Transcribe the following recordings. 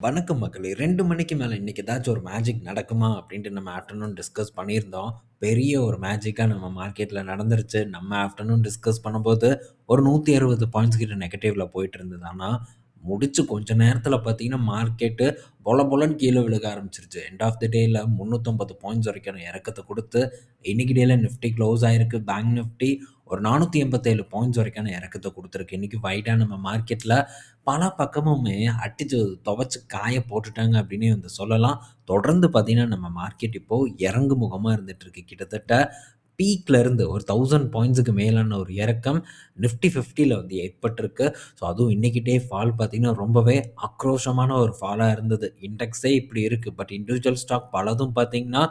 வணக்கம் மக்களே! ரெண்டு மணிக்கு மேலே இன்றைக்கி ஏதாச்சும் ஒரு மேஜிக் நடக்குமா? அப்படின்ட்டு நம்ம ஆஃப்டர்நூன் டிஸ்கஸ் பண்ணியிருந்தோம். பெரிய ஒரு மேஜிக்காக நம்ம மார்க்கெட்டில் நடந்துருச்சு. நம்ம ஆஃப்டர்நூன் டிஸ்கஸ் பண்ணும்போது ஒரு 160 பாயிண்ட்ஸ் கிட்ட நெகட்டிவில் போயிட்டு இருந்தது. ஆனால் முடிச்சு கொஞ்ச நேரத்தில் பார்த்தீங்கன்னா, மார்க்கெட்டு பொல பொலன்னு கீழே விழுக ஆரம்பிச்சிருச்சு எண்ட் ஆஃப் தி டேல 350 பாயிண்ட்ஸ் வரைக்கான இறக்கத்தை கொடுத்து இன்னைக்கு டேயில் நிஃப்டி க்ளோஸ் ஆயிருக்கு. பேங்க் நிஃப்டி ஒரு 487 பாயிண்ட்ஸ் வரைக்கான இறக்கத்தை கொடுத்துருக்கு இன்னைக்கு வைட்டா நம்ம மார்க்கெட்டில் பல பக்கமுமே அடித்து துவைச்சி காய போட்டுட்டாங்க அப்படின்னே வந்து சொல்லலாம். தொடர்ந்து பார்த்தீங்கன்னா, நம்ம மார்க்கெட் இப்போது இறங்கு முகமாக இருந்துகிட்ருக்கு கிட்டத்தட்ட பீக்லேருந்து ஒரு தௌசண்ட் பாயிண்ட்ஸுக்கு மேலான ஒரு இறக்கம் நிஃப்டி 50ல வந்து ஏற்பட்டிருக்கு. ஸோ அதுவும் இன்றைக்கிட்டே ஃபால் பார்த்தீங்கன்னா, ரொம்பவே ஆக்ரோஷமான ஒரு ஃபாலாக இருந்தது. இண்டெக்ஸே இப்படி இருக்குது பட் இண்டிவிஜுவல் ஸ்டாக் பலதும் பார்த்தீங்கன்னா,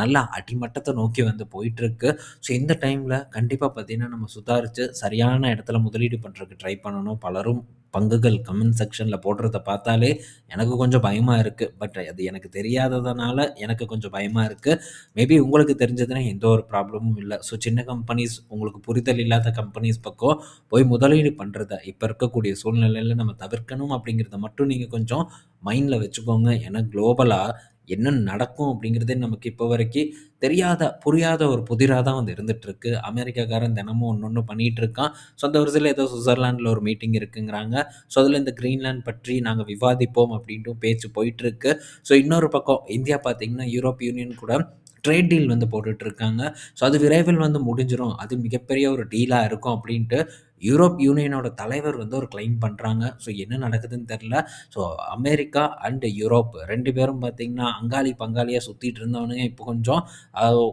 நல்லா அடிமட்டத்தை நோக்கி வந்து போயிட்டுருக்கு. ஸோ இந்த டைமில் கண்டிப்பாக பார்த்தீங்கன்னா, நம்ம சுதாரித்து சரியான இடத்துல முதலீடு பண்ணுறதுக்கு ட்ரை பண்ணணும். பலரும் பங்குகள் கமெண்ட் செக்ஷனில் போடுறத பார்த்தாலே எனக்கு கொஞ்சம் பயமாக இருக்குது பட் அது எனக்கு தெரியாததுனால எனக்கு கொஞ்சம் பயமாக இருக்குது மேபி உங்களுக்கு தெரிஞ்சதுன்னா எந்த ஒரு ப்ராப்ளமும் இல்லை. ஸோ சின்ன கம்பெனிஸ் உங்களுக்கு புரிதல் இல்லாத கம்பெனிஸ் பக்கம் போய் முதலீடு பண்ணுறத இப்போ இருக்கக்கூடிய சூழ்நிலையில் நம்ம தவிர்க்கணும் அப்படிங்கிறத மட்டும் நீங்கள் கொஞ்சம் மைண்டில் வச்சுக்கோங்க. ஏன்னா குளோபலாக என்ன நடக்கும் அப்படிங்கிறதே நமக்கு இப்போ வரைக்கும் தெரியாத, புரியாத ஒரு புதிராக தான் வந்து இருந்துகிட்ருக்கு அமெரிக்காக்காரன் தினமும் ஒன்று ஒன்று பண்ணிகிட்டு இருக்கான். ஸோ அந்த ஏதோ சுவிட்சர்லாண்டில் ஒரு மீட்டிங் இருக்குங்கிறாங்க. ஸோ அதில் இந்த க்ரீன்லாண்ட் பற்றி நாங்கள் விவாதிப்போம் அப்படின்ட்டு பேச்சு போயிட்டுருக்கு. ஸோ இன்னொரு பக்கம் இந்தியா பார்த்திங்கன்னா யூரோப் யூனியன் கூட ட்ரேட் டீல் வந்து போட்டுட்ருக்காங்க ஸோ அது விரைவில் வந்து முடிஞ்சிடும் அது மிகப்பெரிய ஒரு டீலாக இருக்கும் அப்படின்ட்டு யூரோப் யூனியனோட தலைவர் வந்து ஒரு கிளைம் பண்ணுறாங்க ஸோ என்ன நடக்குதுன்னு தெரில ஸோ அமெரிக்கா அண்ட் யூரோப் ரெண்டு பேரும் பார்த்திங்கன்னா அங்காளி பங்காளியாக சுற்றிட்டு இருந்தவனுங்க இப்போ கொஞ்சம்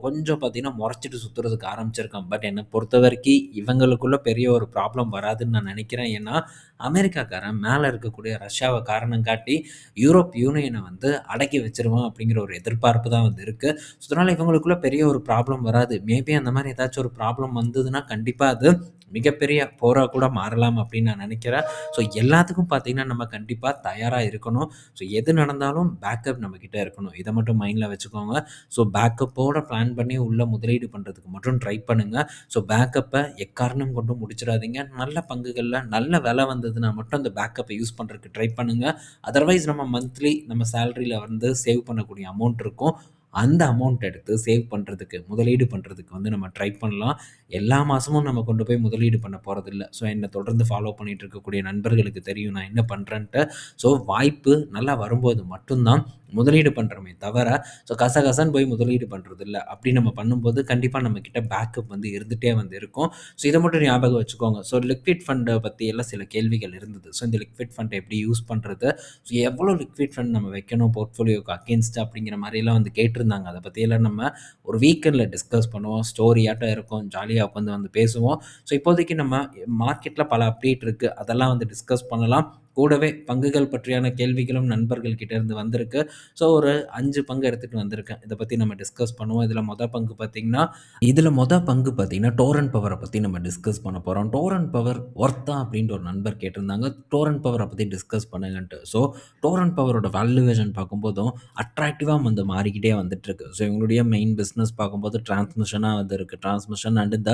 கொஞ்சம் பார்த்தீங்கன்னா, முறைச்சிட்டு சுற்றுறதுக்கு ஆரம்பிச்சிருக்கான். பட் என்னை பொறுத்த வரைக்கும் இவங்களுக்குள்ளே பெரிய ஒரு ப்ராப்ளம் வராதுன்னு நான் நினைக்கிறேன். ஏன்னா, அமெரிக்காக்காரன் மேலே இருக்கக்கூடிய ரஷ்யாவை காரணம் காட்டி யூரோப் யூனியனை வந்து அடக்கி வச்சிருவான் அப்படிங்கிற ஒரு எதிர்பார்ப்பு தான் வந்து இருக்குது ஸோ அதனால் இவங்களுக்குள்ளே பெரிய ஒரு ப்ராப்ளம் வராது. மேபி அந்த மாதிரி ஏதாச்சும் ஒரு ப்ராப்ளம் வந்ததுன்னா, கண்டிப்பாக அது மிகப்பெரிய போராக கூட மாறலாம் அப்படின்னு நான் நினைக்கிறேன். ஸோ எல்லாத்துக்கும் பார்த்தீங்கன்னா, நம்ம கண்டிப்பாக தயாராக இருக்கணும். ஸோ எது நடந்தாலும் பேக்கப் நம்மக்கிட்ட இருக்கணும். இதை மட்டும் மைண்டில் வச்சுக்கோங்க. ஸோ பேக்கப்போட பிளான் பண்ணி உள்ள முதலீடு பண்ணுறதுக்கு மட்டும் ட்ரை பண்ணுங்கள் ஸோ பேக்கப்பை எக்காரணம் கொண்டும் முடிச்சிடாதீங்க. நல்ல பங்குகளில் நல்ல விலை வந்ததுன்னா மட்டும் அந்த பேக்கப்பை யூஸ் பண்ணுறதுக்கு ட்ரை பண்ணுங்கள் அதர்வைஸ் நம்ம மந்த்லி நம்ம சேலரியில் வந்து சேவ் பண்ணக்கூடிய அமௌண்ட் இருக்கும். அந்த அமௌண்ட் எடுத்து சேவ் பண்ணுறதுக்கு முதலீடு பண்ணுறதுக்கு வந்து நம்ம ட்ரை பண்ணலாம். எல்லா மாதமும் நம்ம கொண்டு போய் முதலீடு பண்ண போகிறதில்ல ஸோ என்னை தொடர்ந்து ஃபாலோ பண்ணிகிட்டு இருக்கக்கூடிய நண்பர்களுக்கு தெரியும் நான் என்ன பண்ணுறேன்ட்டு ஸோ வாய்ப்பு நல்லா வரும்போது மட்டும்தான் முதலீடு பண்ணுறோமே தவிர, ஸோ கசகசன்னு போய் முதலீடு பண்ணுறதில்ல அப்படி நம்ம பண்ணும்போது கண்டிப்பாக நம்மக்கிட்ட பேக்கப் வந்து இருந்துகிட்டே வந்து இருக்கும். ஸோ இதை மட்டும் ஞாபகம் வச்சுக்கோங்க. ஸோ லிக்விட் ஃபண்டை பற்றி எல்லாம் சில கேள்விகள் இருந்தது. ஸோ இந்த லிக்விட் ஃபண்டை எப்படி யூஸ் பண்ணுறது ஸோ எவ்வளோ லிக்விட் ஃபண்ட் நம்ம வைக்கணும் போர்ட்ஃபோலியோக்கு அகேன்ஸ்ட் அப்படிங்கிற மாதிரிலாம் வந்து கேட்டிருந்தாங்க. அதை பற்றியெல்லாம் நம்ம ஒரு வீக்கெண்டில் டிஸ்கஸ் பண்ணுவோம். ஸ்டோரியாட்டம் இருக்கும். ஜாலியாக உட்காந்து வந்து பேசுவோம். ஸோ இப்போதைக்கு நம்ம மார்க்கெட்ல பல அப்டேட் இருக்கு. அதெல்லாம் வந்து டிஸ்கஸ் பண்ணலாம். கூடவே பங்குகள் பற்றியான கேள்விகளும் நண்பர்கள் இருந்து வந்திருக்கு. ஸோ ஒரு அஞ்சு பங்கு எடுத்துகிட்டு வந்திருக்கேன். இதை பற்றி நம்ம டிஸ்கஸ் பண்ணுவோம். இதில் மொதல் பங்கு பார்த்திங்கன்னா இதில் மொதல் பங்கு பார்த்திங்கன்னா டோரன் பவரை பற்றி நம்ம டிஸ்கஸ் பண்ண போகிறோம் டோரன் பவர் ஒர்த்தா அப்படின்ட்டு ஒரு நண்பர் கேட்டிருந்தாங்க. டோரன் பவரை பற்றி டிஸ்கஸ் பண்ணுங்கன்ட்டு. ஸோ டோரன் பவரோட வேல்யூவேஷன் பார்க்கும்போதும் அட்ராக்டிவாக வந்து மாறிக்கிட்டே வந்துட்டுருக்கு. ஸோ இவங்களுடைய மெயின் பிஸ்னஸ் பார்க்கும்போது டிரான்ஸ்மிஷனாக வந்து இருக்குது டிரான்ஸ்மிஷன் அண்ட் இந்த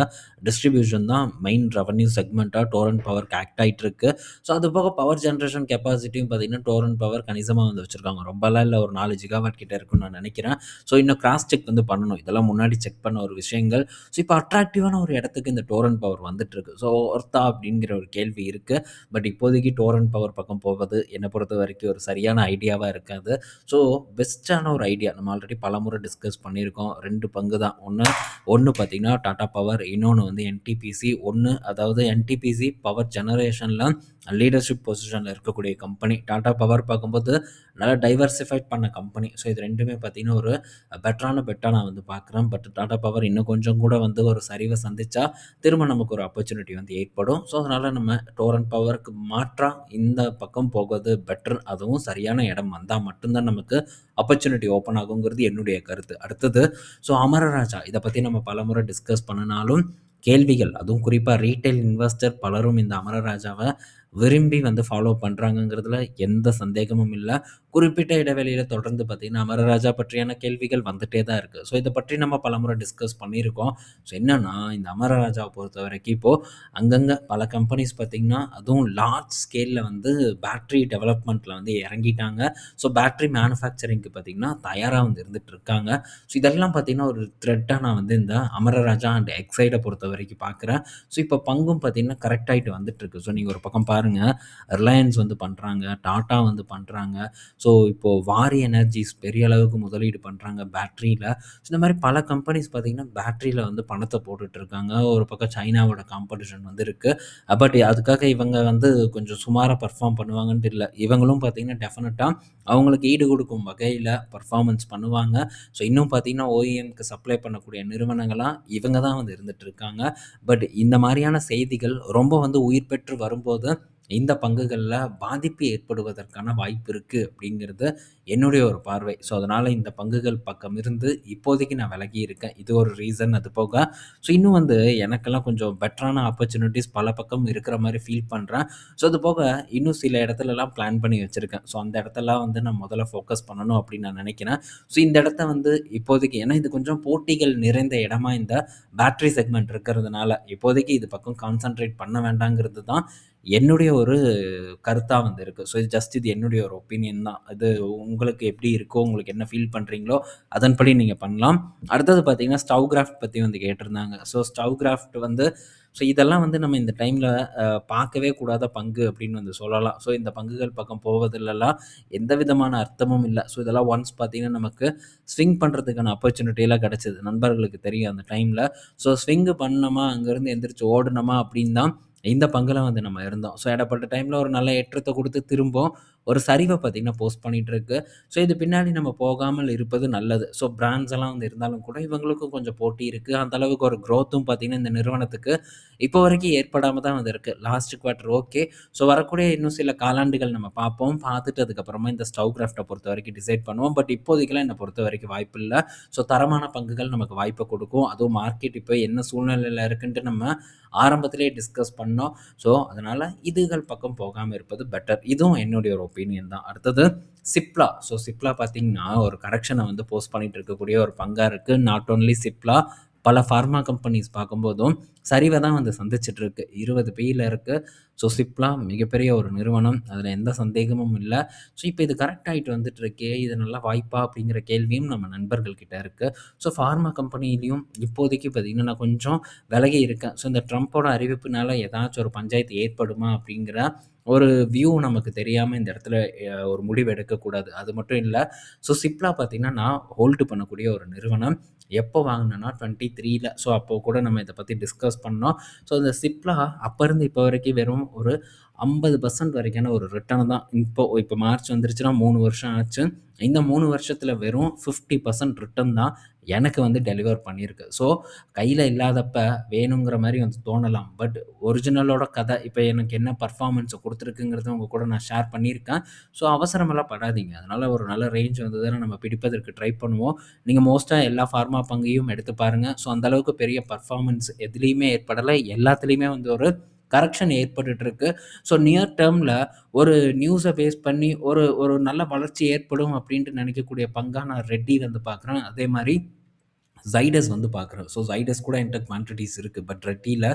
டிஸ்ட்ரிபியூஷன் தான் மெயின் ரெவன்யூ செக்மெண்ட்டாக டோரன் பவர் ஆக்ட் ஆயிட்டுருக்கு. ஸோ அது போக பவர் ஜென்ரேஷன் கெப்பாசிட்டியும் பார்த்தீங்கன்னா, டோரன் பவர் கணிசமாக வந்து வச்சிருக்காங்க. ரொம்பலாம் இல்லை ஒரு நாலு ஜிகாவாட் கிட்ட இருக்கும்னு நான் நினைக்கிறேன். ஸோ இன்னும் கிராஸ் செக் வந்து பண்ணணும். இதெல்லாம் முன்னாடி செக் பண்ண ஒரு விஷயங்கள். ஸோ இப்போ அட்ராக்டிவான ஒரு இடத்துக்கு இந்த டோரன் பவர் வந்துட்டுருக்கு. ஸோ ஒர்த்தா அப்படிங்கிற ஒரு கேள்வி இருக்குது பட் இப்போதைக்கு டோரன் பவர் பக்கம் போவது என்னை பொறுத்த வரைக்கும் ஒரு சரியான ஐடியாவாக இருக்காது. ஸோ பெஸ்ட்டான ஒரு ஐடியா நம்ம ஆல்ரெடி பலமுறை டிஸ்கஸ் பண்ணியிருக்கோம். ரெண்டு பங்கு தான். ஒன்று ஒன்று பார்த்தீங்கன்னா, டாடா பவர். இன்னொன்று வந்து என்டிபிசி. ஒன்று அதாவது என்டிபிசி பவர் ஜெனரேஷனில் லீடர்ஷிப் பொசிஷன் பொசிஷன்ல இருக்கக்கூடிய கம்பெனி. டாடா பவர் பார்க்கும்போது நல்லா டைவர்சிஃபைட் பண்ண கம்பெனி. ஸோ இது ரெண்டுமே பார்த்தீங்கன்னா, ஒரு பெட்டரான பெட்டாக நான் வந்து பார்க்குறேன். பட் டாடா பவர் இன்னும் கொஞ்சம் கூட வந்து ஒரு சரிவை சந்தித்தா திரும்ப நமக்கு ஒரு ஆப்பர்ச்சுனிட்டி வந்து ஏற்படும். ஸோ அதனால் நம்ம டோரன் பவருக்கு மாற்றாக இந்த பக்கம் போகிறது பெட்டர். அதுவும் சரியான இடம் வந்தால் மட்டும்தான் நமக்கு ஆப்பர்ச்சுனிட்டி ஓப்பன் ஆகுங்கிறது என்னுடைய கருத்து. அடுத்தது ஸோ அமரராஜா. இதை பற்றி நம்ம பலமுறை டிஸ்கஸ் பண்ணினாலும் கேள்விகள் அதுவும் குறிப்பாக ரீட்டைல் இன்வெஸ்டர் பலரும் இந்த அமரராஜாவை விரும்பி வந்து ஃபாலோ பண்ணுறாங்கங்கிறதுல எந்த சந்தேகமும் இல்லை. குறிப்பிட்ட இடைவெளியில் தொடர்ந்து பார்த்திங்கன்னா அமரராஜா பற்றியான கேள்விகள் வந்துகிட்டே தான் இருக்குது ஸோ இதை பற்றி நம்ம பலமுறை டிஸ்கஸ் பண்ணியிருக்கோம். ஸோ என்னென்னா இந்த அமரராஜாவை பொறுத்த வரைக்கும் இப்போது அங்கங்கே பல கம்பெனிஸ் பார்த்திங்கன்னா அதுவும் லார்ஜ் ஸ்கேலில் வந்து பேட்ரி டெவலப்மெண்ட்டில் வந்து இறங்கிட்டாங்க. ஸோ பேட்ரி மேனுஃபேக்சரிங்க்கு பார்த்திங்கன்னா தயாராக வந்து இருந்துகிட்டு இருக்காங்க. ஸோ இதெல்லாம் பார்த்திங்கன்னா ஒரு த்ரெட்டாக நான் வந்து இந்த அமரராஜா அண்ட் எக்ஸைடை பொறுத்த வரைக்கும் பார்க்குறேன் ஸோ இப்போ பங்கும் பார்த்திங்கன்னா கரெக்டாகிட்டு வந்துட்டுருக்கு ஸோ நீங்கள் ஒரு பக்கம் பாருங்கள் ரிலையன்ஸ் வந்து பண்ணுறாங்க டாட்டா வந்து பண்ணுறாங்க ஸோ இப்போது வாரி எனர்ஜிஸ் பெரிய அளவுக்கு முதலீடு பண்ணுறாங்க பேட்ரியில் இந்த மாதிரி பல கம்பெனிஸ் பார்த்திங்கன்னா பேட்ரியில் வந்து பணத்தை போட்டுட்ருக்காங்க. ஒரு பக்கம் சைனாவோட காம்படிஷன் வந்து இருக்குது பட் அதுக்காக இவங்க வந்து கொஞ்சம் சுமாராக பர்ஃபார்ம் பண்ணுவாங்கன்ட்டு இல்லை இவங்களும் பார்த்திங்கன்னா டெஃபினட்டாக அவங்களுக்கு ஈடு கொடுக்கும் வகையில் பர்ஃபார்மன்ஸ் பண்ணுவாங்க. ஸோ இன்னும் பார்த்திங்கன்னா ஓஇஎம்க்கு சப்ளை பண்ணக்கூடிய நிறுவனங்களாக இவங்க தான் வந்து இருந்துகிட்ருக்காங்க பட் இந்த மாதிரியான செய்திகள் ரொம்ப வந்து உயிர் பெற்று வரும்போது இந்த பங்குகளில் பாதிப்பு ஏற்படுவதற்கான வாய்ப்பு இருக்குது அப்படிங்கிறது என்னுடைய ஒரு பார்வை. ஸோ அதனால் இந்த பங்குகள் பக்கம் இருந்து இப்போதைக்கு நான் விலகி இருக்கேன். இது ஒரு ரீசன் அது போக. ஸோ இன்னும் வந்து எனக்கெல்லாம் கொஞ்சம் பெட்டரான ஆப்பர்ச்சுனிட்டிஸ் பல பக்கம் இருக்கிற மாதிரி ஃபீல் பண்ணுறேன் ஸோ அது போக இன்னும் சில இடத்துலலாம் பிளான் பண்ணி வச்சுருக்கேன். ஸோ அந்த இடத்தெல்லாம் வந்து நான் முதல்ல ஃபோக்கஸ் பண்ணணும் அப்படின்னு நான் நினைக்கிறேன். ஸோ இந்த இடத்த வந்து இப்போதைக்கு ஏன்னா இது கொஞ்சம் போட்டிகள் நிறைந்த இடமா இந்த பேட்ரி செக்மெண்ட் இருக்கிறதுனால இப்போதைக்கு இது பக்கம் கான்சன்ட்ரேட் பண்ண வேண்டாங்கிறது தான் என்னுடைய ஒரு கருத்தாக வந்து இருக்குது ஸோ இது ஜஸ்ட் இது என்னுடைய ஒரு ஒப்பீனியன் தான். அது உங்களுக்கு எப்படி இருக்கோ உங்களுக்கு என்ன ஃபீல் பண்ணுறீங்களோ அதன்படி நீங்கள் பண்ணலாம். அடுத்தது பார்த்தீங்கன்னா ஸ்டவ் கிராஃப்ட் பற்றி வந்து கேட்டிருந்தாங்க. ஸோ ஸ்டவ் கிராஃப்ட் வந்து ஸோ இதெல்லாம் வந்து நம்ம இந்த டைமில் பார்க்கவே கூடாத பங்கு அப்படின்னு வந்து சொல்லலாம். ஸோ இந்த பங்குகள் பக்கம் போவதிலெல்லாம். எந்த விதமான அர்த்தமும் இல்லை. ஸோ இதெல்லாம் ஒன்ஸ் பார்த்தீங்கன்னா நமக்கு ஸ்விங் பண்ணுறதுக்கான ஆப்பர்ச்சுனிட்டியெல்லாம் கிடச்சிது. நண்பர்களுக்கு தெரியும் அந்த டைமில் ஸோ ஸ்விங்கு பண்ணோமா அங்கேருந்து எந்திரிச்சு ஓடணுமா அப்படின்னு தான் இந்த பங்கில் வந்து நம்ம இருந்தோம். ஸோ இடப்பட்ட டைமில் ஒரு நல்ல ஏற்றத்தை கொடுத்து திரும்பும் ஒரு சரிவை பார்த்திங்கன்னா போஸ்ட் பண்ணிகிட்ருக்கு ஸோ இது பின்னாடி நம்ம போகாமல் இருப்பது நல்லது. ஸோ பிராண்ட்ஸ் எல்லாம் வந்து இருந்தாலும் கூட இவங்களுக்கும் கொஞ்சம் போட்டி இருக்குது அந்த அளவுக்கு ஒரு க்ரோத்தும் பார்த்திங்கன்னா இந்த நிறுவனத்துக்கு இப்போ வரைக்கும் ஏற்படாமல் தான் வந்து இருக்குது லாஸ்ட் குவார்ட்டர் ஓகே ஸோ வரக்கூடிய இன்னும் சில காலாண்டுகள் நம்ம பார்ப்போம். பார்த்துட்டு அதுக்கப்புறமா இந்த ஸ்டவ் கிராஃப்டை பொறுத்த வரைக்கும் டிசைட் பண்ணுவோம். பட் இப்போதைக்கெல்லாம் என்னை பொறுத்த வரைக்கும் வாய்ப்பு இல்லை. ஸோ தரமான பங்குகள் நமக்கு வாய்ப்பை கொடுக்கும். அதுவும் மார்க்கெட் இப்போ என்ன சூழ்நிலையில் இருக்குன்ட்டு நம்ம ஆரம்பத்திலே டிஸ்கஸ் பண்ணோம். ஸோ அதனால் இதுகள் பக்கம் போகாமல் இருப்பது பெட்டர் இதுவும் என்னுடைய ஒரு ஒப்பீனியன் தான். அடுத்தது சிப்லா ஸோ சிப்லா பார்த்தீங்கன்னா ஒரு கரெக்ஷனை வந்து போஸ்ட் பண்ணிட்டு இருக்கக்கூடிய ஒரு பங்காக இருக்குது நாட் ஓன்லி சிப்லா பல ஃபார்மா கம்பெனிஸ் பார்க்கும்போதும் சரிவை தான் வந்து சந்திச்சிட்ருக்கு இருபது பேயில் இருக்குது ஸோ சிப்லா மிகப்பெரிய ஒரு நிறுவனம். அதில் எந்த சந்தேகமும் இல்லை. ஸோ இப்போ இது கரெக்ட் ஆகிட்டு வந்துட்டுருக்கே இது நல்லா வாய்ப்பா அப்படிங்கிற கேள்வியும் நம்ம நண்பர்கள்கிட்ட இருக்குது ஸோ ஃபார்மா கம்பெனிலையும் இப்போதைக்கு பார்த்திங்கன்னா நான் கொஞ்சம் விலகி இருக்கேன். ஸோ இந்த ட்ரம்ப்போட அறிவிப்புனால ஏதாச்சும் ஒரு பஞ்சாயத்து ஏற்படுமா அப்படிங்கிற ஒரு வியூ நமக்கு தெரியாமல் இந்த இடத்துல ஒரு முடிவு எடுக்கக்கூடாது. அது மட்டும் இல்லை ஸோ சிப்லா பார்த்திங்கன்னா நான் ஹோல்டு பண்ணக்கூடிய ஒரு நிறுவனம். எப்போ வாங்கினோன்னா டுவெண்ட்டி த்ரீல ஸோ அப்போது கூட நம்ம இதை பற்றி டிஸ்கஸ் பண்ணோம். ஸோ இந்த சிப்லா அப்போ இருந்து இப்போ வரைக்கும் வெறும் ஒரு ஐம்பது பர்சன்ட் வரைக்கான ஒரு ரிட்டர்ன் தான். இப்போ இப்போ மார்ச் வந்துருச்சுன்னா மூணு வருஷம் ஆச்சு. இந்த மூணு வருஷத்தில் வெறும் ஃபிஃப்டி பர்சன்ட் ரிட்டர்ன் தான் எனக்கு வந்து டெலிவர் பண்ணியிருக்கு. ஸோ கையில் இல்லாதப்ப வேணுங்கிற மாதிரி வந்து தோணலாம். பட் ஒரிஜினலோட கதை இப்போ எனக்கு என்ன பர்ஃபார்மன்ஸை கொடுத்துருக்குங்கிறத உங்கள் கூட நான் ஷேர் பண்ணியிருக்கேன். ஸோ அவசரமெல்லாம் படாதீங்க. அதனால் ஒரு நல்ல ரேஞ்ச் வந்ததுன்னா நம்ம பிடிப்பதற்கு ட்ரை பண்ணுவோம். நீங்கள் மோஸ்ட்டாக எல்லா ஃபார்மா பங்கையும் எடுத்து பாருங்கள் ஸோ அந்தளவுக்கு பெரிய பர்ஃபார்மன்ஸ் எதுலேயுமே ஏற்படலை. எல்லாத்துலேயுமே வந்து ஒரு கரெக்ஷன் ஏற்பட்டுருக்கு ஸோ நியர் டேர்மில் ஒரு நியூஸை பேஸ் பண்ணி ஒரு ஒரு நல்ல வளர்ச்சி ஏற்படும் அப்படின்ட்டு நினைக்கக்கூடிய பங்காக நான் ரெட்டி வந்து பார்க்குறேன். அதே மாதிரி ஜைடஸ் வந்து பார்க்குறேன் ஸோ ஜைடஸ் கூட என்கிட்ட குவான்டிட்டிஸ் இருக்குது பட் ரெட்டியில்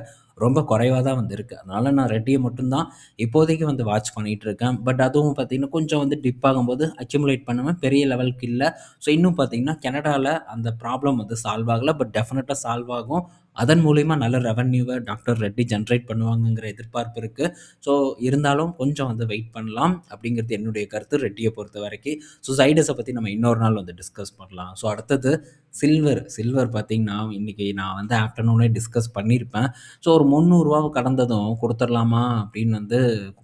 ரொம்ப குறைவாக தான் வந்து இருக்குது அதனால் நான் ரெட்டியை மட்டும்தான் இப்போதைக்கு வந்து வாட்ச் பண்ணிகிட்டு இருக்கேன். பட் அதுவும் பார்த்திங்கன்னா கொஞ்சம் வந்து டிப் ஆகும்போது அக்யூமுலேட் பண்ணுவேன் பெரிய லெவலுக்கு இல்லை. ஸோ இன்னும் பார்த்திங்கன்னா கனடாவில் அந்த ப்ராப்ளம் வந்து சால்வ் ஆகலை. பட் டெஃபினட்டாக சால்வ் ஆகும். அதன் மூலிமா நல்ல ரெவன்யூவை டாக்டர் ரெட்டி ஜென்ரேட் பண்ணுவாங்கங்கிற எதிர்பார்ப்பு இருக்குது ஸோ இருந்தாலும் கொஞ்சம் வந்து வெயிட் பண்ணலாம் அப்படிங்கிறது என்னுடைய கருத்து ரெட்டியை பொறுத்த வரைக்கும். ஸோ சைடஸை பற்றி நம்ம இன்னொரு நாள் வந்து டிஸ்கஸ் பண்ணலாம். ஸோ அடுத்தது சில்வர் சில்வர் பார்த்திங்கன்னா இன்றைக்கி நான் வந்து ஆஃப்டர்நூனே டிஸ்கஸ் பண்ணியிருப்பேன் ஸோ ஒரு முந்நூறுரூவா கடந்ததும் கொடுத்துர்லாமா அப்படின்னு வந்து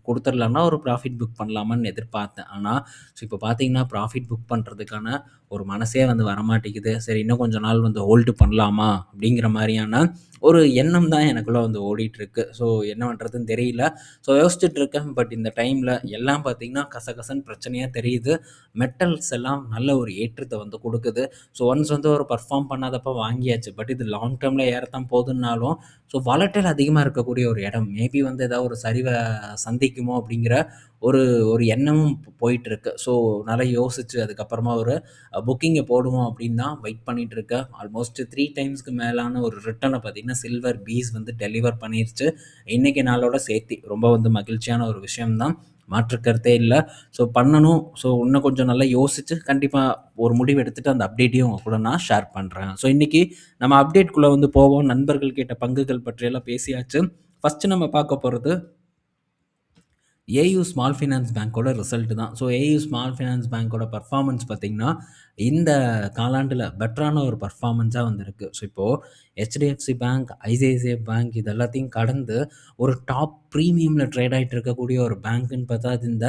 கொடுத்துடலான்னா ஒரு ப்ராஃபிட் புக் பண்ணலாமான்னு எதிர்பார்த்தேன். ஆனால் ஸோ இப்போ பார்த்தீங்கன்னா ப்ராஃபிட் புக் பண்ணுறதுக்கான ஒரு மனசே வந்து வரமாட்டேங்குது சரி இன்னும் கொஞ்ச நாள் வந்து ஹோல்டு பண்ணலாமா அப்படிங்கிற மாதிரியான ஒரு எண்ணம் தான் எனக்குள்ள வந்து ஓடிட்டுருக்கு. ஸோ என்ன பண்ணுறதுன்னு தெரியல. ஸோ யோசிச்சுட்டு இருக்கேன். பட் இந்த டைமில் எல்லாம் பார்த்தீங்கன்னா, கசகசன்னு பிரச்சனையாக தெரியுது. மெட்டல்ஸ் எல்லாம் நல்ல ஒரு ஏற்றத்தை வந்து கொடுக்குது ஸோ ஒன்ஸ் வந்து ஒரு பெர்ஃபார்ம் பண்ணாதப்போ வாங்கியாச்சு. பட் இது லாங் டேர்மில் ஏறத்தான் போதுன்னாலும், ஸோ வளட்டல் அதிகமாக இருக்கக்கூடிய ஒரு இடம். மேபி வந்து ஏதாவது ஒரு சரிவை சந்திக்குமோ அப்படிங்கிற ஒரு ஒரு எண்ணமும் போயிட்டுருக்கு. ஸோ நல்லா யோசிச்சு அதுக்கப்புறமா ஒரு புக்கிங்கை போடுவோம் அப்படின்னு தான் வெயிட் பண்ணிகிட்டு இருக்கேன். ஆல்மோஸ்ட் த்ரீ டைம்ஸ்க்கு மேலான ஒரு ரிட்டனை பார்த்தீங்கன்னா, சில்வர் பீஸ் வந்து டெலிவர் பண்ணிருச்சு. இன்றைக்கி நாளோட சேர்த்தி. ரொம்ப வந்து மகிழ்ச்சியான ஒரு விஷயம் தான். மாற்று கருத்தே ஸோ பண்ணணும். ஸோ இன்னும் கொஞ்சம் நல்லா யோசிச்சு கண்டிப்பாக ஒரு முடிவு எடுத்துகிட்டு அந்த அப்டேட்டையும் உங்கள் கூட நான் ஷேர் பண்ணுறேன் ஸோ இன்றைக்கி நம்ம அப்டேட்குள்ளே வந்து போவோம். நண்பர்கள் கேட்ட பங்குகள் பற்றியெல்லாம் பேசியாச்சு. ஃபர்ஸ்ட்டு நம்ம பார்க்க போகிறது ஏயு ஸ்மால் ஃபினான்ஸ் பேங்க்கோட ரிசல்ட் தான். ஸோ ஏயு ஸ்மால் ஃபினான்ஸ் பேங்க்கோட பர்ஃபார்மன்ஸ் பார்த்தீங்கன்னா, இந்த காலாண்டில் பெட்டரான ஒரு பர்ஃபார்மன்ஸாக வந்திருக்கு. ஸோ இப்போது ஹெச்டிஎஃப்சி பேங்க், ஐசிஐசிஐ பேங்க் இது எல்லாத்தையும் கடந்து ஒரு டாப் ப்ரீமியமில் ட்ரேட் ஆகிட்டு இருக்கக்கூடிய ஒரு பேங்க்குன்னு பார்த்தா, அது இந்த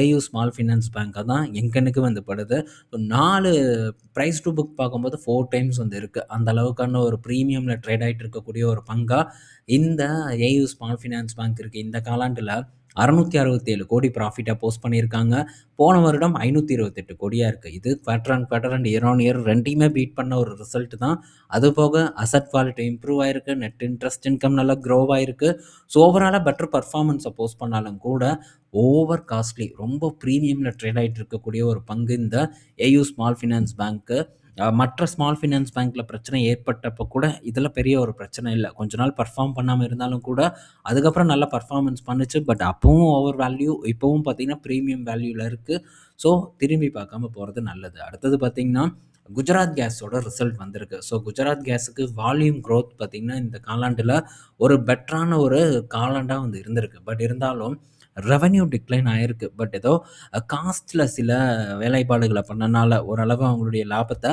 ஏயு ஸ்மால் ஃபினான்ஸ் பேங்க்காக தான் எங்கனுக்கு வந்து படுது. ஸோ 4 பிரைஸ் டூ புக் பார்க்கும்போது ஃபோர் டைம்ஸ் வந்து இருக்குது அந்த அளவுக்கான ஒரு ப்ரீமியமில் ட்ரேட் ஆகிட்டு இருக்கக்கூடிய ஒரு பங்காக இந்த ஏயு ஸ்மால் ஃபினான்ஸ் பேங்க் இருக்குது இந்த காலாண்டில் 667 கோடி ப்ராஃபிட்டாக போஸ்ட் பண்ணியிருக்காங்க. போன வருடம் ஐநூற்றி இருபத்தெட்டு கோடியாக இருக்குது இது quarter and quarter and year on year ரெண்டையுமே பீட் பண்ண ஒரு ரிசல்ட் தான். அதுபோக அசட் குவாலிட்டி இம்ப்ரூவ் ஆயிருக்கு. நெட் இன்ட்ரெஸ்ட் இன்கம் நல்லா க்ரோவ் ஆயிருக்கு. ஸோ ஓவராலாக பெட்டர் பர்ஃபார்மன்ஸை போஸ்ட் பண்ணாலும் கூட, ஓவர் காஸ்ட்லி ரொம்ப ப்ரீமியமில் ட்ரேட் ஆகிட்டு இருக்கக்கூடிய ஒரு பங்கு இந்த ஏயு ஸ்மால் ஃபினான்ஸ் பேங்க்கு. மற்ற ஸ்மால் ஃபினான்ஸ் பேங்க்கில் பிரச்சனை ஏற்பட்டப்போ கூட, இதில் பெரிய ஒரு பிரச்சனை இல்லை கொஞ்ச நாள் பர்ஃபார்ம் பண்ணாமல் இருந்தாலும் கூட, அதுக்கப்புறம் நல்லா பர்ஃபார்மன்ஸ் பண்ணுச்சு. பட் அப்பவும் ஓவர் வேல்யூ இப்போவும் பார்த்தீங்கன்னா, ப்ரீமியம் வேல்யூவில் இருக்குது ஸோ திரும்பி பார்க்காம போகிறது நல்லது. அடுத்தது பார்த்திங்கன்னா குஜராத் கேஸோட ரிசல்ட் வந்திருக்கு. ஸோ குஜராத் கேஸுக்கு வால்யூம் க்ரோத் பார்த்திங்கன்னா இந்த காலாண்டில் ஒரு பெட்டரான ஒரு காலாண்டாக வந்து இருந்திருக்கு. பட் இருந்தாலும் ரெவென்யூ டிக்ளைன் ஆயிருக்கு. பட் ஏதோ காஸ்ட்ல சில வேலைப்பாடுகளை பண்ணனால, ஓரளவு அவங்களுடைய லாபத்தை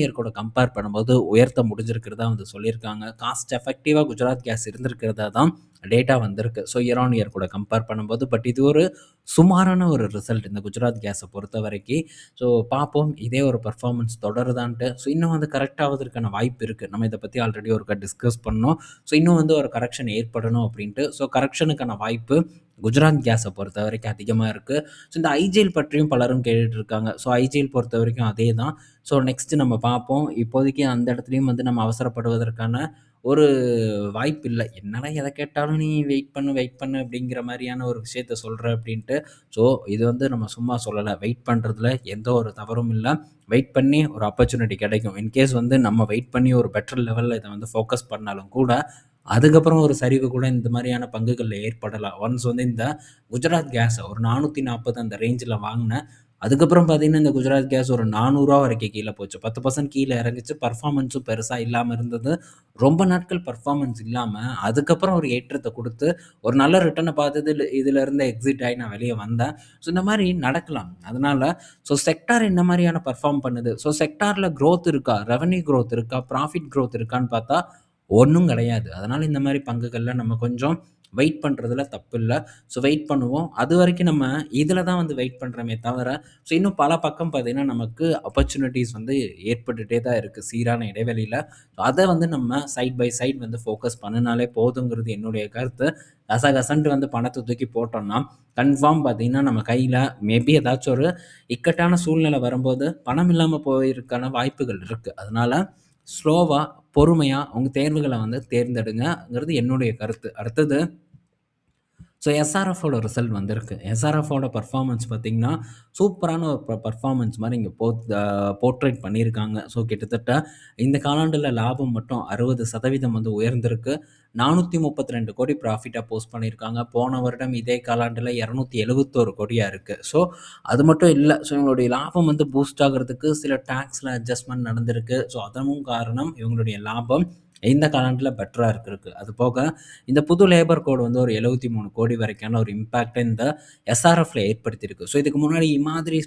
இயர் கூட கம்பேர் பண்ணும்போது உயர்த்த முடிஞ்சிருக்கிறதா வந்து சொல்லியிருக்காங்க. காஸ்ட் எஃபெக்டிவாக குஜராத் கேஸ் இருந்திருக்கிறதா தான் டேட்டா வந்திருக்கு. ஸோ இயர் ஆன் இயர் கூட கம்பேர் பண்ணும்போது. பட் இது ஒரு சுமாரான ஒரு ரிசல்ட் இந்த குஜராத் கேஸை பொறுத்த வரைக்கும் ஸோ பார்ப்போம் இதே ஒரு பர்ஃபார்மன்ஸ் தொடருதான்ட்டு. ஸோ இன்னும் வந்து கரெக்ட் வாய்ப்பு இருக்குது நம்ம இதை பற்றி ஆல்ரெடி ஒரு டிஸ்கஸ் பண்ணோம். ஸோ இன்னும் வந்து ஒரு கரெக்ஷன் ஏற்படணும் அப்படின்ட்டு. ஸோ கரெக்ஷனுக்கான வாய்ப்பு குஜராத் கேஸை பொறுத்த வரைக்கும் அதிகமாக இருக்குது ஸோ இந்த ஐஜிஎல் பற்றியும் பலரும் கேட்டுட்டு இருக்காங்க. ஸோ ஐஜிஎல் பொறுத்த வரைக்கும் அதே தான். ஸோ நெக்ஸ்ட்டு நம்ம பார்ப்போம். இப்போதைக்கு அந்த இடத்துலையும் வந்து நம்ம அவசரப்படுவதற்கான ஒரு வாய்ப்பு இல்லை என்னடா எதை கேட்டாலும் நீ வெயிட் பண்ணு, வெயிட் பண்ணு அப்படிங்கிற மாதிரியான ஒரு விஷயத்த சொல்கிற அப்படின்ட்டு. ஸோ இது வந்து நம்ம சும்மா சொல்லலை வெயிட் பண்ணுறதுல எந்த ஒரு தவறும் இல்லை வெயிட் பண்ணி ஒரு ஆப்பர்ச்சுனிட்டி கிடைக்கும். இன்கேஸ் வந்து நம்ம வெயிட் பண்ணி ஒரு பெட்டர் லெவலில் இதை வந்து ஃபோக்கஸ் பண்ணாலும் கூட, அதுக்கப்புறம் ஒரு சரிவு கூட இந்த மாதிரியான பங்குகளில் ஏற்படலாம். ஒன்ஸ் வந்து இந்த குஜராத் கேஸை ஒரு 440 அந்த ரேஞ்சில் வாங்கினேன் அதுக்கப்புறம் பார்த்தீங்கன்னா, இந்த குஜராத் கேஸ் ஒரு நானூறுரூவா வரைக்கும் கீழே போச்சு. பத்து பர்சன்ட் கீழே இறங்குச்சு. பர்ஃபார்மன்ஸும் பெருசாக இல்லாமல் இருந்தது. ரொம்ப நாட்கள் பர்ஃபாமன்ஸ் இல்லாமல் அதுக்கப்புறம் ஒரு ஏற்றத்தை கொடுத்து ஒரு நல்ல ரிட்டர்னை பார்த்தது இல இதுலருந்து எக்ஸிட் ஆகி நான் வெளியே வந்தேன். ஸோ இந்த மாதிரி நடக்கலாம். அதனால் ஸோ செக்டார் என்ன மாதிரியான பர்ஃபார்ம் பண்ணுது? ஸோ செக்டாரில் க்ரோத் இருக்கா? ரெவன்யூ க்ரோத் இருக்கா? ப்ராஃபிட் க்ரோத் இருக்கான்னு பார்த்தா, ஒன்றும் கிடையாது. அதனால் இந்த மாதிரி பங்குகளில் நம்ம கொஞ்சம் வெயிட் பண்ணுறதுல தப்பு இல்லை ஸோ வெயிட் பண்ணுவோம். அது வரைக்கும் நம்ம இதில் தான் வந்து வெயிட் பண்ணுறோமே தவிர, ஸோ இன்னும் பல பக்கம் பார்த்தீங்கன்னா, நமக்கு ஆப்பர்ச்சுனிட்டிஸ் வந்து ஏற்பட்டுகிட்டே தான் இருக்குது சீரான இடைவெளியில் ஸோ அதை வந்து நம்ம சைட் பை சைட் வந்து ஃபோக்கஸ் பண்ணுனாலே போதுங்கிறது என்னுடைய கருத்து. கசகசன்ட்டு வந்து பணத்தை தூக்கி போட்டோம்னா, கன்ஃபார்ம் பார்த்தீங்கன்னா, நம்ம கையில் மேபி ஏதாச்சும் ஒரு இக்கட்டான சூழ்நிலை வரும்போது, பணம் இல்லாமல் போயிருக்கான வாய்ப்புகள் இருக்குது அதனால ஸ்லோவாக பொறுமையாக உங்கள் தேர்வுகளை வந்து தேர்ந்தெடுங்கங்கிறது என்னுடைய கருத்து. அடுத்தது ஸோ எஸ்ஆர்எஃபோட ரிசல்ட் வந்திருக்கு. எஸ்ஆர்எஃப்போட பர்ஃபார்மன்ஸ் பார்த்திங்கன்னா சூப்பரான ஒரு பர்ஃபார்மன்ஸ் மாதிரி இங்கே போ போர்ட்ரேட் பண்ணியிருக்காங்க. ஸோ கிட்டத்தட்ட இந்த காலாண்டில் லாபம் மட்டும் 60% வந்து உயர்ந்திருக்கு. 432 கோடி ப்ராஃபிட்டாக போஸ்ட் பண்ணியிருக்காங்க. போன வருடம் இதே காலாண்டில் இரநூத்தி எழுபத்தோரு கோடியாக இருக்குது ஸோ அது மட்டும் இல்லை ஸோ இவங்களுடைய லாபம் வந்து பூஸ்ட் ஆகுறதுக்கு சில டேக்ஸில் அட்ஜஸ்ட்மெண்ட் நடந்திருக்கு. ஸோ அதனும் காரணம் இவங்களுடைய லாபம் இந்த காலாண்டுல பெட்டராக இருக்கிறதுக்கு. அது போக இந்த புது லேபர் கோட் வந்து ஒரு 73 கோடி வரைக்கான ஒரு இம்பேக்டை இந்த எஸ்ஆர்எஃப்ல ஏற்படுத்தியிருக்கு. ஸோ இதுக்கு முன்னாடி இமாதிரி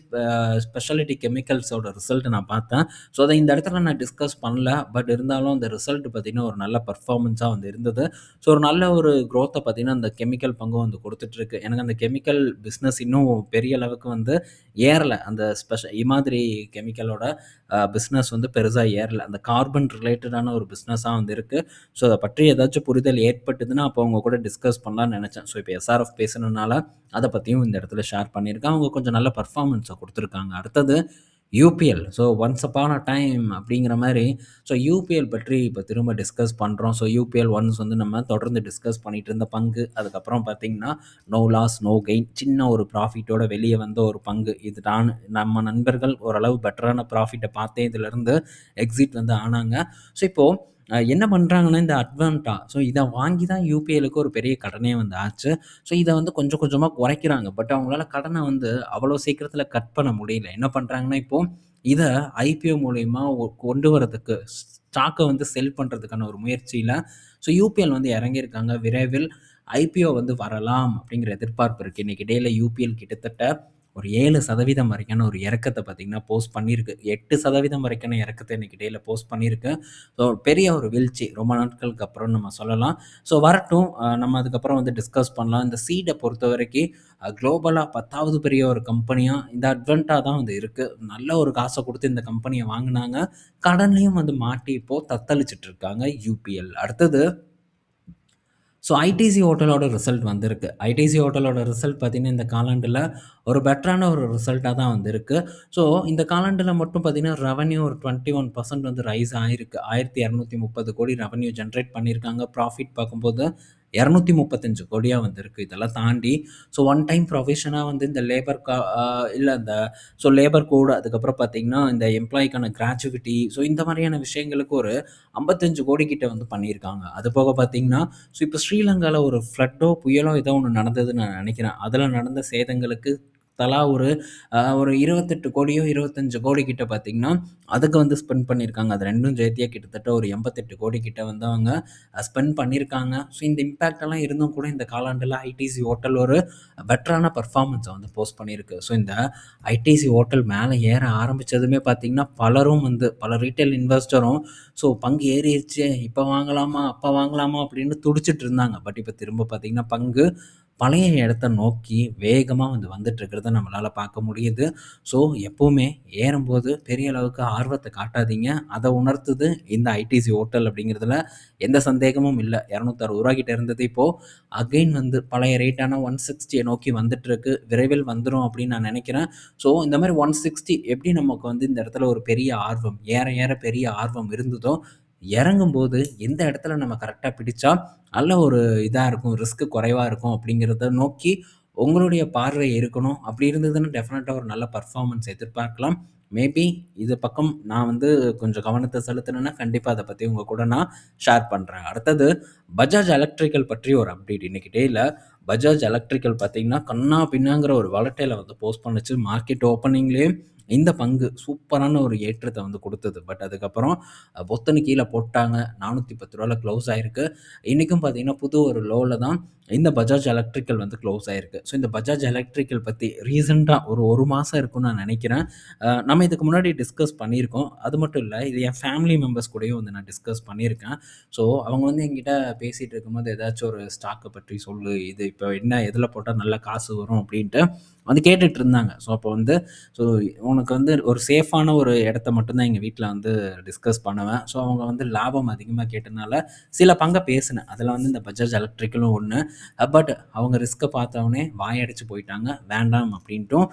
ஸ்பெஷாலிட்டி கெமிக்கல்ஸோட ரிசல்ட் நான் பார்த்தேன். ஸோ அதை இந்த இடத்துல நான் டிஸ்கஸ் பண்ணல. பட் இருந்தாலும் அந்த ரிசல்ட் பார்த்தீங்கன்னா, ஒரு நல்ல பர்ஃபார்மன்ஸாக வந்து இருந்தது. ஸோ ஒரு நல்ல ஒரு க்ரோத்தை பார்த்தீங்கன்னா, அந்த கெமிக்கல் பங்கும் வந்து கொடுத்துட்ருக்கு எனக்கு அந்த கெமிக்கல் பிஸ்னஸ் இன்னும் பெரிய அளவுக்கு வந்து ஏறல. அந்த ஸ்பெஷ இமாதிரி கெமிக்கலோட பிஸ்னஸ் வந்து பெருசாக ஏறல. அந்த கார்பன் ரிலேட்டடான ஒரு பிஸ்னஸாக வந்து இருக்குது ஸோ அதை பற்றி ஏதாச்சும் புரிதல் ஏற்பட்டுதுன்னா அப்போ அவங்க கூட டிஸ்கஸ் பண்ணலாம்னு நினச்சேன். ஸோ இப்போ எஸ்ஆர்எஃப் பேசுனதுனால அதை பற்றியும் இந்த இடத்துல ஷேர் பண்ணியிருக்கேன். அவங்க கொஞ்சம் நல்ல பர்ஃபார்மன்ஸை கொடுத்துருக்காங்க. அடுத்தது UPL so once upon a time அப்படிங்கிற மாதிரி ஸோ யூபிஎல் பற்றி இப்போ திரும்ப டிஸ்கஸ் பண்ணுறோம் ஸோ யூபிஎல் ஒன்ஸ் வந்து நம்ம தொடர்ந்து டிஸ்கஸ் பண்ணிகிட்டு இருந்த பங்கு அதுக்கப்புறம் பார்த்திங்கன்னா நோ லாஸ் நோ கெயின் சின்ன ஒரு ப்ராஃபிட்டோட வெளியே வந்த ஒரு பங்கு. இது தான் நம்ம நண்பர்கள் ஓரளவு பெட்டரான ப்ராஃபிட்டை பார்த்தே இதிலேருந்து எக்ஸிட் வந்து ஆனாங்க. ஸோ இப்போது என்ன பண்ணுறாங்கன்னா இந்த அட்வான்டா ஸோ இதை வாங்கி தான் யூபிஐலுக்கு ஒரு பெரிய கடனே வந்து ஆச்சு. ஸோ இதை வந்து கொஞ்சம் கொஞ்சமாக குறைக்கிறாங்க. பட் அவங்களால கடனை வந்து அவ்வளோ சீக்கிரத்தில் கட் பண்ண முடியல. என்ன பண்ணுறாங்கன்னா இப்போது இதை ஐபிஓ மூலயமா கொண்டு வரதுக்கு ஸ்டாக்கை வந்து செல் பண்ணுறதுக்கான ஒரு முயற்சியில் ஸோ யூபிஎல் வந்து இறங்கியிருக்காங்க. விரைவில் ஐபிஓ வந்து வரலாம் அப்படிங்கிற எதிர்பார்ப்பு இருக்குது இன்றைக்கி டேயில் யூபிஎல் கிட்டத்தட்ட ஒரு ஏழு சதவீதம் வரைக்கான ஒரு இறக்கத்தை பார்த்திங்கன்னா போஸ்ட் பண்ணியிருக்கு. எட்டு சதவீதம் வரைக்கான இறக்கத்தை இன்றைக்கி டேயில் போஸ்ட் பண்ணியிருக்கு. ஸோ பெரிய ஒரு வீழ்ச்சி. ரொம்ப நாட்களுக்கு அப்புறம் நம்ம சொல்லலாம். ஸோ வரட்டும். நம்ம அதுக்கப்புறம் வந்து டிஸ்கஸ் பண்ணலாம். இந்த சீடை பொறுத்த வரைக்கும் குளோபலாக பத்தாவது பெரிய ஒரு கம்பெனியாக இந்த அட்வெண்ட்டாக தான் வந்து இருக்குது நல்ல ஒரு காசை கொடுத்து இந்த கம்பெனியை வாங்கினாங்க. கடன்லையும் வந்து மாட்டி இப்போது தத்தளிச்சிட்ருக்காங்க யூபிஎல் அடுத்தது ஸோ ஐடிசி ஹோட்டலோட ரிசல்ட் வந்திருக்கு. ஐடிசி ஹோட்டலோட ரிசல்ட் பார்த்திங்கன்னா இந்த காலாண்டில் ஒரு பெட்டரான ஒரு ரிசல்ட்டாக தான் வந்திருக்கு. ஸோ இந்த காலாண்டில் மட்டும் பார்த்திங்கன்னா ரெவன்யூ ஒரு டுவெண்ட்டி ஒன் பர்சன்ட் வந்து ரைஸ் ஆகிருக்கு ஆயிரத்தி இரநூத்தி முப்பது கோடி ரெவன்யூ ஜென்ரேட் பண்ணியிருக்காங்க. ப்ராஃபிட் பார்க்கும்போது இரநூத்தி முப்பத்தஞ்சு கோடியாக வந்திருக்கு. இதெல்லாம் தாண்டி ஸோ ஒன் டைம் ப்ரொஃபஷனாக வந்து இந்த லேபர் கா இல்லை இந்த ஸோ லேபர் கோடு அதுக்கப்புறம் பார்த்திங்கன்னா இந்த எம்ப்ளாய்க்கான கிராச்சுவிட்டி ஸோ இந்த மாதிரியான விஷயங்களுக்கு ஒரு ஐம்பத்தஞ்சு கோடி கிட்ட வந்து பண்ணியிருக்காங்க. அது போக பார்த்திங்கன்னா ஸோ இப்போ ஸ்ரீலங்காவில் ஒரு ஃப்ளட்டோ புயலோ ஏதோ ஒன்று நடந்ததுன்னு நான் நினைக்கிறேன். அதில் நடந்த சேதங்களுக்கு தலா ஒரு ஒரு இருபத்தெட்டு கோடியோ இருபத்தஞ்சு கோடி கிட்ட பார்த்திங்கன்னா அதுக்கு வந்து ஸ்பெண்ட் பண்ணியிருக்காங்க அது ரெண்டும் ஜெயத்தியாக கிட்டத்தட்ட ஒரு எண்பத்தெட்டு கோடி கிட்ட வந்து அவங்க ஸ்பெண்ட் பண்ணியிருக்காங்க ஸோ இந்த இம்பேக்டெல்லாம் இருந்தும் கூட இந்த காலாண்டில் ஐடிசி ஹோட்டல் ஒரு பெட்டரான பர்ஃபார்மன்ஸை வந்து போஸ்ட் பண்ணியிருக்கு ஸோ இந்த ஐடிசி ஹோட்டல் மேலே ஏற ஆரம்பித்ததுமே பார்த்திங்கன்னா பலரும் வந்து பல ரீட்டைல் இன்வெஸ்டரும் ஸோ பங்கு ஏறிடுச்சு. இப்போ வாங்கலாமா அப்போ வாங்கலாமா அப்படின்னு துடிச்சிட்டு இருந்தாங்க. பட் இப்போ திரும்ப பார்த்திங்கன்னா பங்கு பழைய இடத்த நோக்கி வேகமாக வந்து வந்துட்டுருக்கிறத நம்மளால் பார்க்க முடியுது. ஸோ எப்போவுமே ஏறும்போது பெரிய அளவுக்கு ஆர்வத்தை காட்டாதீங்க. அதை உணர்த்துது இந்த ஐடிசி ஹோட்டல் அப்படிங்கிறதுல எந்த சந்தேகமும் இல்லை. இரநூத்தறுபது ரூபா கிட்ட இருந்தது இப்போது அகெயின் வந்து பழைய ரேட்டான ஒன் சிக்ஸ்டியை நோக்கி வந்துட்டுருக்கு. விரைவில் வந்துடும் அப்படின்னு நான் நினைக்கிறேன். ஸோ இந்த மாதிரி ஒன் சிக்ஸ்டி எப்படி நமக்கு வந்து இந்த இடத்துல ஒரு பெரிய ஆர்வம் ஏற ஏற பெரிய ஆர்வம் இருந்ததோ இறங்கும்போது எந்த இடத்துல நம்ம கரெக்டாக பிடிச்சா நல்ல ஒரு இதாக இருக்கும் ரிஸ்க்கு குறைவாக இருக்கும் அப்படிங்கிறத நோக்கி உங்களுடைய பார்வை இருக்கணும். அப்படி இருந்ததுன்னு டெஃபினட்டாக ஒரு நல்ல பர்ஃபார்மன்ஸ் எதிர்பார்க்கலாம். மேபி இது பக்கம் நான் வந்து கொஞ்சம் கவனத்தை செலுத்தினேன்னா கண்டிப்பாக அதை பற்றி உங்கள் கூட நான் ஷேர் பண்ணுறேன் அடுத்தது பஜாஜ் எலக்ட்ரிக்கல் பற்றி ஒரு அப்டேட் இன்றைக்கி டேயில் பஜாஜ் எலக்ட்ரிக்கல் பார்த்திங்கன்னா கண்ணா பின்னாங்கிற ஒரு வளட்டையில் வந்து போஸ்ட் பண்ணிச்சு. மார்க்கெட் ஓப்பனிங்லேயே இந்த பங்கு சூப்பரான ஒரு ஏற்றத்தை வந்து கொடுத்தது. பட் அதுக்கப்புறம் பொத்தனு கீழே போட்டாங்க. நானூற்றி பத்து ரூபாவில் க்ளோஸ் ஆகிருக்கு இன்றைக்கும் பார்த்தீங்கன்னா புது ஒரு லோவில் தான் இந்த பஜாஜ் எலக்ட்ரிக்கல் வந்து க்ளோஸ் ஆகிருக்கு ஸோ இந்த பஜாஜ் எலக்ட்ரிக்கல் பற்றி ரீசெண்டாக ஒரு ஒரு மாதம் இருக்கும்னு நான் நினைக்கிறேன். நம்ம இதுக்கு முன்னாடி டிஸ்கஸ் பண்ணியிருக்கோம். அது மட்டும் இல்லை இது என் ஃபேமிலி மெம்பர்ஸ் கூடயும் வந்து நான் டிஸ்கஸ் பண்ணியிருக்கேன். ஸோ அவங்க வந்து என்கிட்ட பேசிகிட்டு இருக்கும்போது ஏதாச்சும் ஒரு ஸ்டாக்கை பற்றி சொல்லு. இது இப்போ என்ன எதில் போட்டால் நல்ல காசு வரும் அப்படின்ட்டு வந்து கேட்டுட்டு இருந்தாங்க. ஸோ அப்போ வந்து ஸோ நமக்கு வந்து ஒரு சேஃபான ஒரு இடத்த மட்டும்தான் எங்கள் வீட்டில் வந்து டிஸ்கஸ் பண்ணுவேன். ஸோ அவங்க வந்து லாபம் அதிகமாக கேட்டனால சில பங்கை பேசினேன். அதில் வந்து இந்த பஜாஜ் எலக்ட்ரிக்கலும் ஒன்று பட் அவங்க ரிஸ்க்கை பார்த்தவொடனே வாயடிச்சு போயிட்டாங்க. வேண்டாம் அப்படின்ட்டும்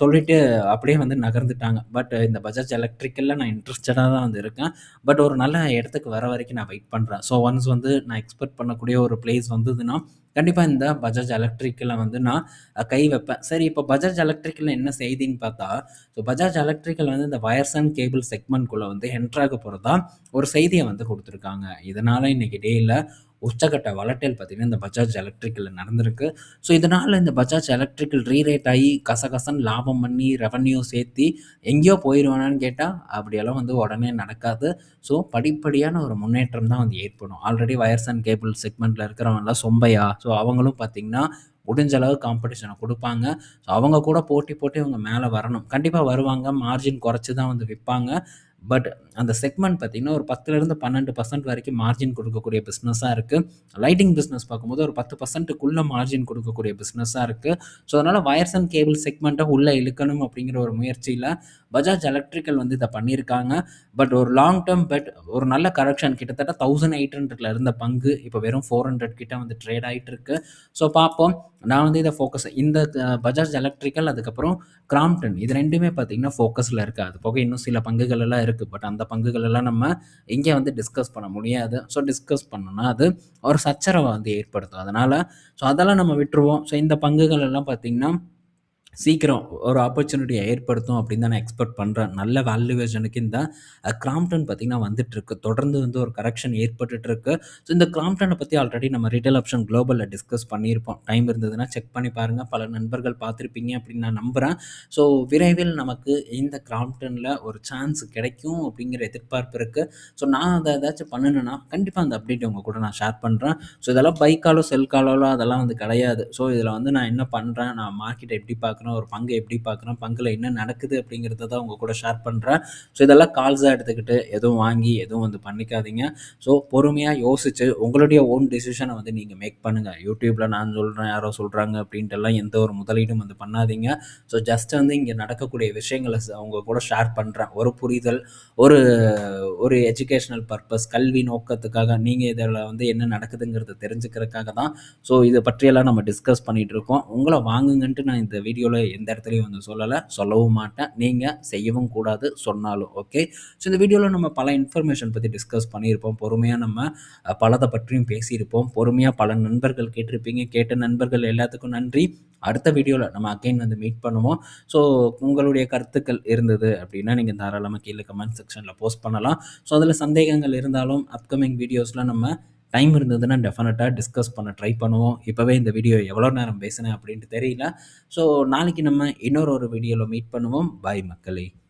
சொல்லிட்டு அப்படியே வந்து நகர்ந்துட்டாங்க. பட் இந்த பஜாஜ் எலக்ட்ரிக்கலில் நான் இன்ட்ரெஸ்டடாக தான் வந்து இருக்கேன். பட் ஒரு நல்ல இடத்துக்கு வர வரைக்கும் நான் வெயிட் பண்ணுறேன் ஸோ ஒன்ஸ் வந்து நான் எக்ஸ்பெக்ட் பண்ணக்கூடிய ஒரு பிளேஸ் வந்ததுன்னா கண்டிப்பாக இந்த பஜாஜ் எலக்ட்ரிக்கில் வந்து நான் கை வைப்பேன். சரி இப்போ பஜாஜ் எலக்ட்ரிக்கில் என்ன செய்தின்னு பார்த்தா ஸோ பஜாஜ் எலக்ட்ரிக்கல் வந்து இந்த வயர்ஸ் அண்ட் கேபிள் செக்மெண்ட்குள்ளே வந்து என்ட்ராக போகிறதா ஒரு செய்தியை வந்து கொடுத்துருக்காங்க. இதனால் இன்றைக்கி டேயில் உச்சக்கட்ட வளட்டல் பார்த்திங்கன்னா இந்த பஜாஜ் எலக்ட்ரிக்கலில் நடந்திருக்கு. ஸோ இதனால் இந்த பஜாஜ் எலக்ட்ரிக்கல் ரீரேட் ஆகி கசகசன் லாபம் பண்ணி ரெவன்யூ சேர்த்தி எங்கேயோ போயிடுவானான்னு கேட்டால் அப்படியெல்லாம் வந்து உடனே நடக்காது. ஸோ படிப்படியான ஒரு முன்னேற்றம் தான் வந்து ஏற்படும். ஆல்ரெடி வயர்ஸ் அண்ட் கேபிள் செக்மெண்ட்டில் இருக்கிறவங்களாம் சொம்பையா? ஸோ அவங்களும் பார்த்திங்கன்னா முடிஞ்ச அளவு காம்படிஷனை கொடுப்பாங்க. ஸோ அவங்க கூட போட்டி போட்டு இவங்க மேலே வரணும். கண்டிப்பாக வருவாங்க. மார்ஜின் குறைச்சி தான் வந்து விற்பாங்க. பட் அந்த செக்மெண்ட் பார்த்தீங்கன்னா, ஒரு 10லேருந்து 12% வரைக்கும் மார்ஜின் கொடுக்கக்கூடிய பிஸ்னஸாக இருக்குது லைட்டிங் பிஸ்னஸ் பார்க்கும்போது ஒரு பத்து பர்சன்ட்டுக்குள்ளே மார்ஜின் கொடுக்கக்கூடிய பிஸ்னஸாக இருக்குது ஸோ, அதனால் வயர்ஸ் அண்ட் கேபிள் செக்மெண்ட்டை உள்ளே இழுக்கணும் அப்படிங்கிற ஒரு முயற்சியில் பஜாஜ் எலக்ட்ரிக்கல் வந்து இதை பண்ணியிருக்காங்க. பட் ஒரு லாங் டெர்ம் பெட் ஒரு நல்ல கரெக்ஷன் கிட்டத்தட்ட 1800ல இருந்த பங்கு இப்போ வெறும் 400 கிட்ட வந்து ட்ரேட் ஆகிட்டு இருக்கு. ஸோ, பார்ப்போம். நான் வந்து இதை ஃபோக்கஸ் இந்த பஜாஜ் எலக்ட்ரிக்கல் அதுக்கப்புறம் கிராம்டன் இது ரெண்டுமே பார்த்தீங்கன்னா, ஃபோக்கஸில் இருக்குது அது போக இன்னும் சில பங்குகள் எல்லாம் இருக்குது பட் அந்த பங்குகள் எல்லாம் நம்ம இங்கே வந்து டிஸ்கஸ் பண்ண முடியாது. ஸோ, டிஸ்கஸ் பண்ணோம்னா அது ஒரு சச்சரவை வந்து ஏற்படுத்தும். அதனால் ஸோ, அதெல்லாம் நம்ம விட்டுருவோம். ஸோ, இந்த பங்குகள் எல்லாம் பார்த்தீங்கன்னா, சீக்கிரம் ஒரு ஆப்பர்ச்சுனிட்டியை ஏற்படுத்தும் அப்படின்னு தான் நான் எக்ஸ்பெக்ட் பண்ணுறேன் நல்ல வேல்யூவேஷனுக்கு இந்த கிராம்டன் கிராம்ப்டன் பார்த்தீங்கன்னா, வந்துட்டுருக்கு. தொடர்ந்து வந்து ஒரு கரெக்ஷன் ஏற்பட்டுட்ருக்கு ஸோ, இந்த கிராம்டனை பற்றி ஆல்ரெடி நம்ம ரிட்டெயில் ஆப்ஷன் குளோபலில் டிஸ்கஸ் பண்ணியிருப்போம். டைம் இருந்ததுன்னா செக் பண்ணி பாருங்கள் பல நண்பர்கள் பார்த்துருப்பீங்க அப்படின்னு நான் நம்புகிறேன் ஸோ, விரைவில் நமக்கு இந்த கிராம்டனில் ஒரு சான்ஸ் கிடைக்கும் அப்படிங்கிற எதிர்பார்ப்பு இருக்குது ஸோ, நான் அதை ஏதாச்சும் பண்ணுனேன்னா, கண்டிப்பாக அந்த அப்டேட் உங்கள் கூட நான் ஷேர் பண்ணுறேன் ஸோ, இதெல்லாம் பைக்காலோ காலோ, செல் அதெல்லாம் வந்து கிடையாது. ஸோ, இதில் வந்து நான் என்ன பண்ணுறேன் நான் மார்க்கெட்டை எப்படி பார்க்குறேன், ஒரு பங்கை எப்படி பார்க்குறேன், பங்குல என்ன நடக்குது அப்படிங்கிறத தான் உங்கள் கூட ஷேர் பண்ணுறேன் ஸோ, இதெல்லாம் கால்ஸாக எடுத்துக்கிட்டு எதுவும் வாங்கி எதுவும் வந்து பண்ணிக்காதீங்க. ஸோ, பொறுமையாக யோசிச்சு உங்களுடைய ஓன் டிசிஷனை வந்து நீங்கள் மேக் பண்ணுங்கள் யூடியூப்பில் நான் சொல்கிறேன் யாரோ சொல்கிறாங்க அப்படின்ட்டுலாம் எந்த ஒரு முதலீடும் வந்து பண்ணாதீங்க. ஸோ, ஜஸ்ட் வந்து இங்கே நடக்கக்கூடிய விஷயங்களை அவங்க கூட ஷேர் பண்ணுறேன் ஒரு புரிதல், ஒரு ஒரு எஜுகேஷனல் பர்பஸ் கல்வி நோக்கத்துக்காக நீங்கள் இதில் வந்து என்ன நடக்குதுங்கிறத தெரிஞ்சுக்கிறதுக்காக தான். ஸோ, இதை பற்றியெல்லாம் நம்ம டிஸ்கஸ் பண்ணிகிட்டு இருக்கோம். உங்களை வாங்குங்கன்ட்டு நான் இந்த வீடியோல எந்த இடத்துலையும் வந்து சொல்லலை சொல்லவும் மாட்டேன். நீங்கள் செய்யவும் கூடாது. சொன்னாலும். ஓகே. ஸோ, இந்த வீடியோவில் நம்ம பல இன்ஃபர்மேஷன் பற்றி டிஸ்கஸ் பண்ணியிருப்போம். பொறுமையாக நம்ம பலதை பற்றியும் பேசியிருப்போம். பொறுமையாக பல நண்பர்கள் கேட்டிருப்பீங்க. கேட்ட நண்பர்கள் எல்லாத்துக்கும் நன்றி. அடுத்த வீடியோவில் நம்ம அகைன் வந்து மீட் பண்ணுவோம். ஸோ, உங்களுடைய கருத்துக்கள் இருந்தது அப்படின்னா, நீங்கள் தாராளமாக கீழே கமெண்ட் செக்ஷனில் போஸ்ட் பண்ணலாம். ஸோ, அதில் சந்தேகங்கள் இருந்தாலும் அப்கமிங் வீடியோஸில் நம்ம டைம் இருந்ததுன்னா டெஃபினட்டாக டிஸ்கஸ் பண்ண ட்ரை பண்ணுவோம். இப்போவே இந்த வீடியோ எவ்வளோ நேரம் பேசினேன் அப்படின்ட்டு தெரியல. ஸோ, நாளைக்கு நம்ம இன்னொரு ஒரு வீடியோவில் மீட் பண்ணுவோம். பாய் மக்களே!